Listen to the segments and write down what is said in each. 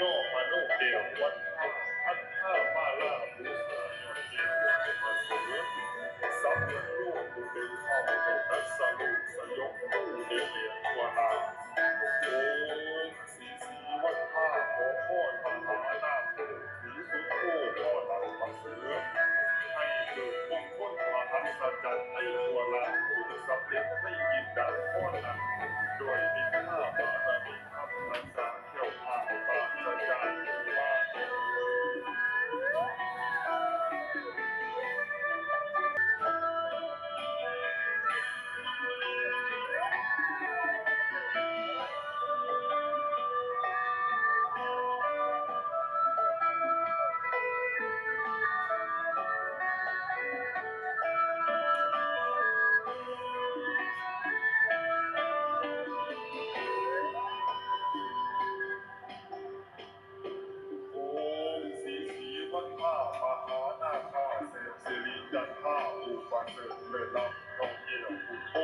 No, I know. 得到投机的苦果，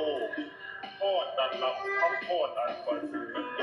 苦大难当，苦大难当。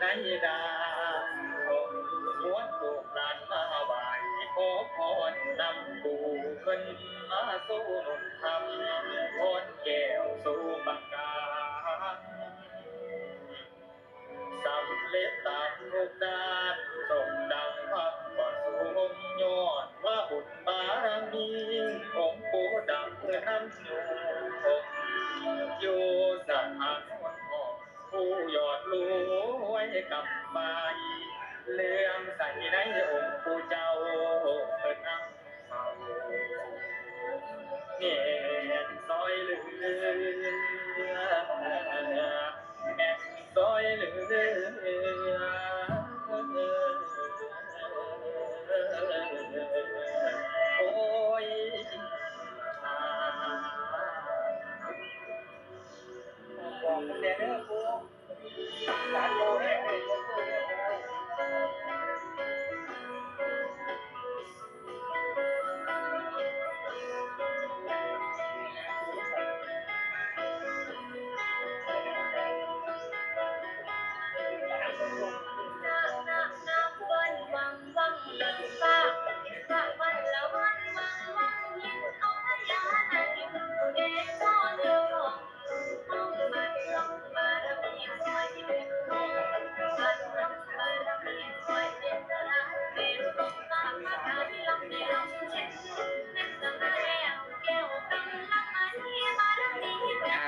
ในดาองค์มวลลูกหลานมาไหวขอพรนำปู่เพิ่นมาสู่หนุนทำพรแก้วสู่ปังกาสำเร็จตามลูกดาน ผู้ยอดรวยกับไป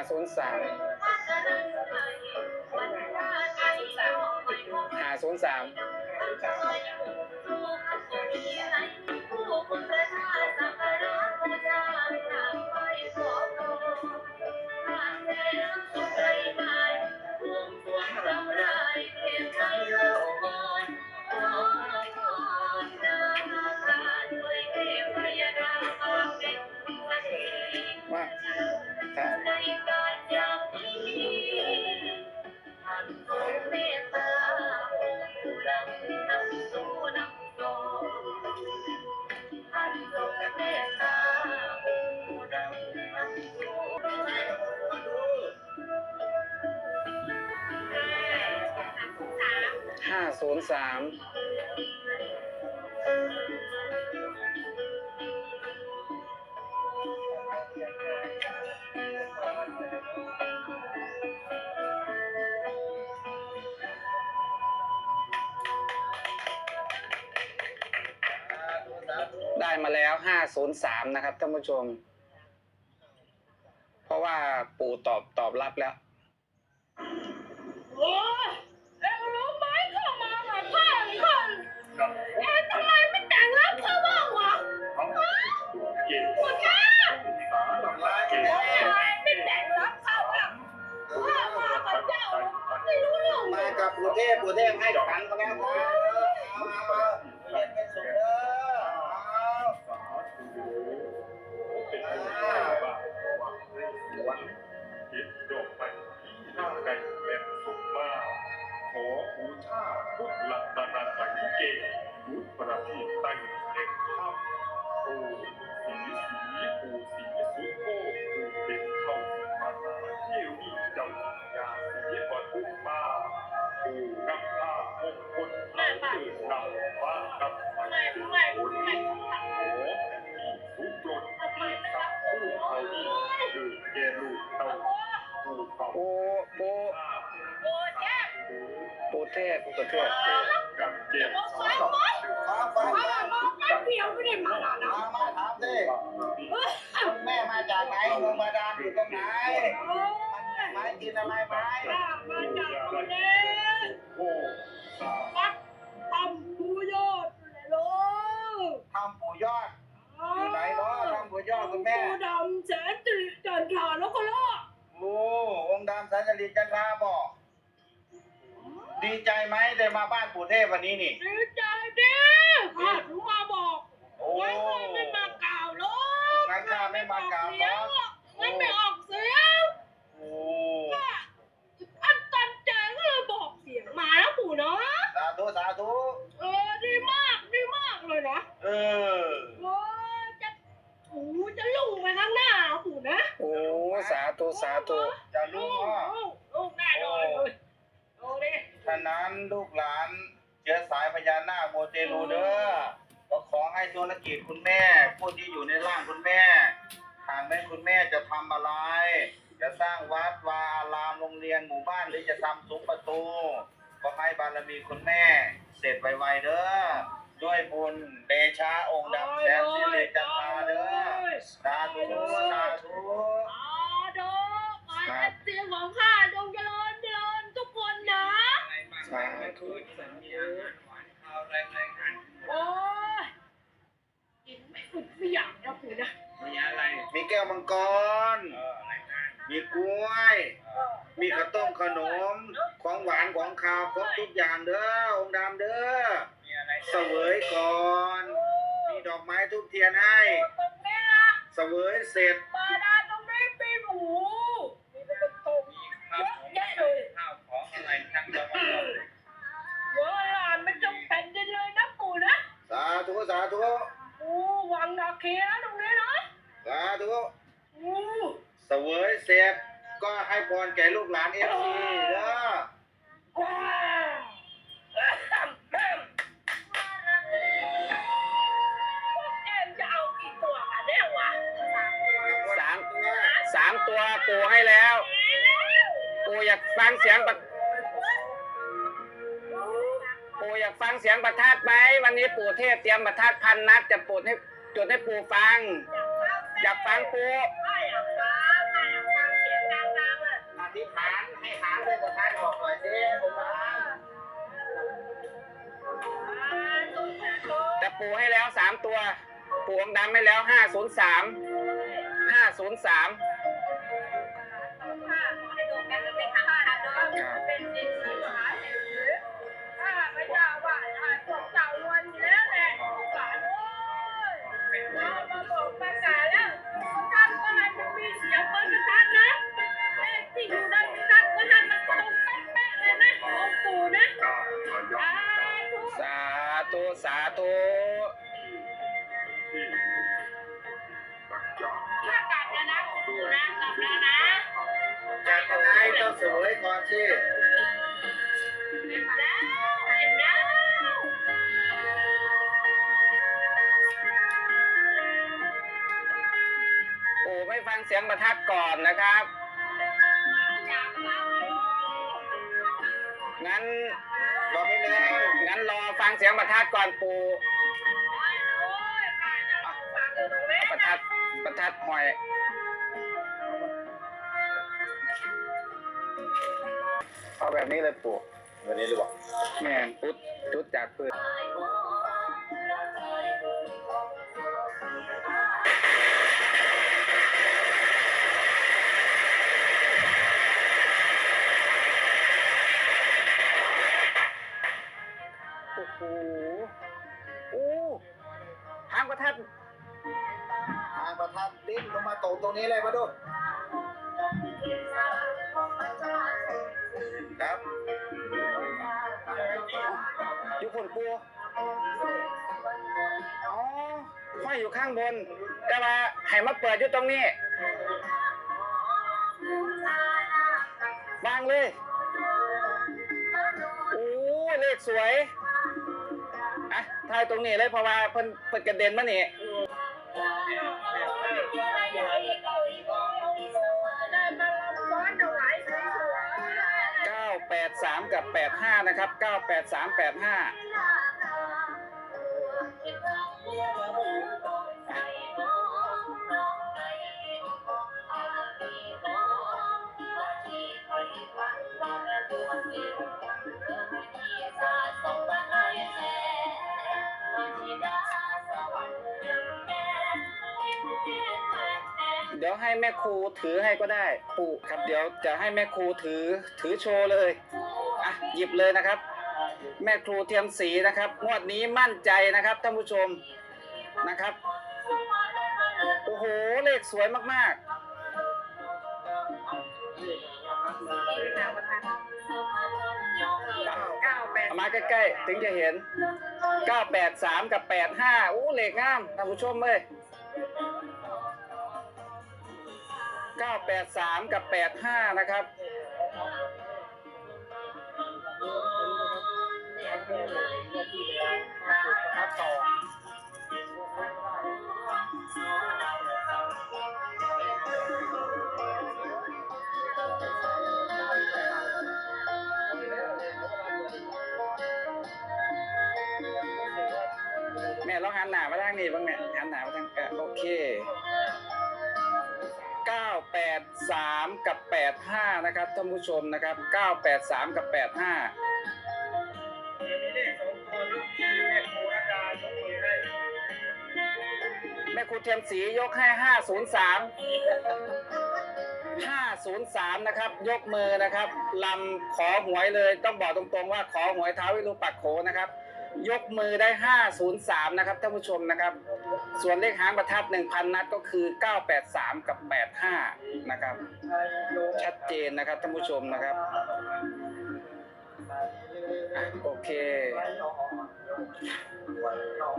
ศูนย์สามหาศูนย์สามว่า ศูนย์สามได้มาแล้วห้าศูนย์สามนะครับท่านผู้ชม เพราะว่าปู่ตอบตอบรับแล้ว ปูเทพปูเทพให้ขันก็แล้ว ผู้เขาปู่ปู่ปวดแค่ปู่เทพปูเทพกับเจ็บบองฟ้าฟ้าพ่อมองแป๊บเดียวไม่ได้มาหานะมามาถามดิเฮ้ยแม่มาจากไหนเมืองบาดาลอยู่ตรงไหนไม้กินอะไรไหมมาจากคนเล่นวัดทำผู้ยอดเลยลูกทำปูยอดอยู่ไหนเนาะทำปูยอดคุณแม่ ผู้ดำแสนสิริจันทราแล้วก็ล่ะ โอ้องค์ดำสันจริตจันทราบอกดีใจไหมได้มาบ้านปู่เทพวันนี้นี่ ดีใจดิข้าถึงมาบอกโอ้ไว้ข้าไม่มากล่าวหรอกงั้นข้าไม่มากล่าวหรอก งั้นไม่ออกเสียงโอ้ข้าอันตันใจก็เลยบอกเสียงมาแล้วปู่เนาะ สาธุสาธุ เออดีมากดีมากเลยนะ เออ โอ้จะ โอ้จะลุงไปข้างหน้าปู่นะโอ้สาธุสาธุจะลูกว่าลูกลูกแน่นอนเลยดูดิฉะนั้นลูกหลานเชื้อสายพญานาคโมเตลูเด้อก็ขอให้ธุรกิจคุณแม่ ผู้ที่อยู่ในร่างคุณแม่หากแม่คุณแม่จะทำอะไร จะสร้างวัดวาอารามโรงเรียนหมู่บ้านหรือจะทำซุ้มประตู ก็ให้บารมีคุณแม่ เสร็จไวๆเด้อ ด้วยบุญเดชาองค์ดำแสนสิริจันทราเด้อสาธุสาธุอาดูขอให้เสียงของข้าจงเจริญเจริญทุกคนนะสาธุโอ้ยกินไม่ฝึกไม่อยากนะคุณนะมีแก้วมังกร มีกล้วย มีข้าวต้มขนม ของหวานของคาวครบทุกอย่างเด้อองค์ดำเด้อ เสวยก่อน มีดอกไม้ทุกเทียนให้ตรงนี้นะเสวยเสร็จบาดาลตรงนี้ปีหมูมีเป็นตรงเยอะแยะเลยข้าวของอะไรทั้งจังหวัดเวลาไม่จำเป็นได้เลยนะปู่นะ สาธุสาธุปู่วางนาเคียนะตรงนี้นะสาธุปู่เสวยเสร็จก็ให้พรแก่ลูกหลานเอฟซีเด้อ ตัวปูให้แล้วปูอยากฟังเสียงประปูอยากฟังเสียงประทัดไหมวันนี้ปู่เทพเตรียมประทัดพันนัดจะปูดให้จุดให้ปู่ฟัง อยากฟังปูไม่อยากฟังไม่อยากฟังเสียงดังๆเลยอธิษฐานให้หางด้วยประทัดออกหน่อยสิองค์ดำแต่ปูให้แล้วสามตัว ปูองค์ดำให้แล้วห้าศูนย์สามห้าศูนย์สาม สาธุสาธุสาธุถ้ากลับแล้วนะองค์ปู่นะกลับแล้วนะจัดยังไงต้องเสวยก่อนสิเห็นแล้วเห็นแล้วปู่ไม่ฟังเสียงประทัดก่อนนะครับอยากฟังเลยงั้นรอไม่แน่ งั้นรอฟังเสียงประทัดก่อนปู่ได้เลยใครจะลองฟังดูตรงนี้ประทัดประทัดหอยเอาแบบนี้เลยปู่วันนี้หรือเปล่าแม่นปุ๊ดจุดจากพืช หโอ้หางประทัดทางประทัดดิ้นลงมาตกตรงนี้เลยมาดูครับอยู่ผลปูอ๋อห้อยอยู่ข้างบน แต่ว่าให้มาเปิดอยู่ตรงนี้ วางเลยโอ้เลขสวย อะถ่ายตรงนี้เลยเพราะว่าเพิ่นเพิ่นกระเด็นมานี่ได้มามกับแปดห้านะครับเกับ 85 นะครับ 983 85 แม่ครูถือให้ก็ได้ปู่ครับเดี๋ยวจะให้แม่ครูถือถือโชว์เลยอะหยิบเลยนะครับ แม่ครูเทียมสีนะครับงวดนี้มั่นใจนะครับท่านผู้ชมนะครับโอ้โหเลขสวยมากๆเอามาใกล้ๆถึงจะเห็น 983 กับ 85อู้เลขงามท่านผู้ชมเลย 983 กับ 85 นะครับ แม่ลองหันหน้ามาทางนี้บ้างเนี่ยหันหน้ามาทางโอเค 983กับ85นะครับท่านผู้ชมนะครับ983กับ85มีเลขสองตัวลูกมีแม่ครูระดายกมือให้แม่ครูเทียมศรียกให้503 503นะครับ ยกมือนะครับลำขอหวยเลยต้องบอกตรงๆว่าขอหวยท้าวิรูปักโขนะครับ ยกมือได้ 503 นะครับท่านผู้ชมนะครับ ส่วนเลขหางประทัด 1,000 นัดก็คือ 983 กับ 85 นะครับ ชัดเจนนะครับท่านผู้ชมนะครับ โอเค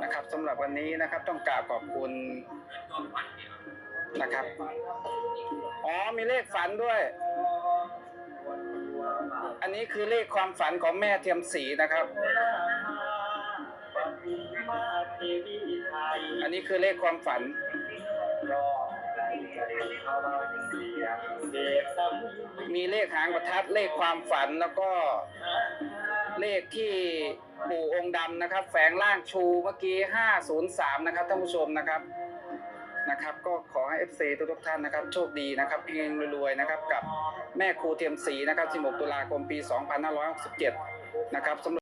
นะครับสำหรับวันนี้นะครับต้องกราบขอบคุณนะครับ อ๋อมีเลขฝันด้วยอันนี้คือเลขความฝันของแม่เทียมศรีนะครับ อันนี้คือเลขความฝัน มีเลขหางประทัดเลขความฝันแล้วก็เลขที่ปู่องค์ดำนะครับ แฝงร่างชูเมื่อกี้ 503 นะครับท่านผู้ชมนะครับนะครับ ก็ขอให้ FC ทุกๆท่านนะครับ โชคดีนะครับเฮงรวยๆนะครับ กับแม่ครูเทียมศรีนะครับ 16 ตุลาคมปี 2567 นะครับสำหรับ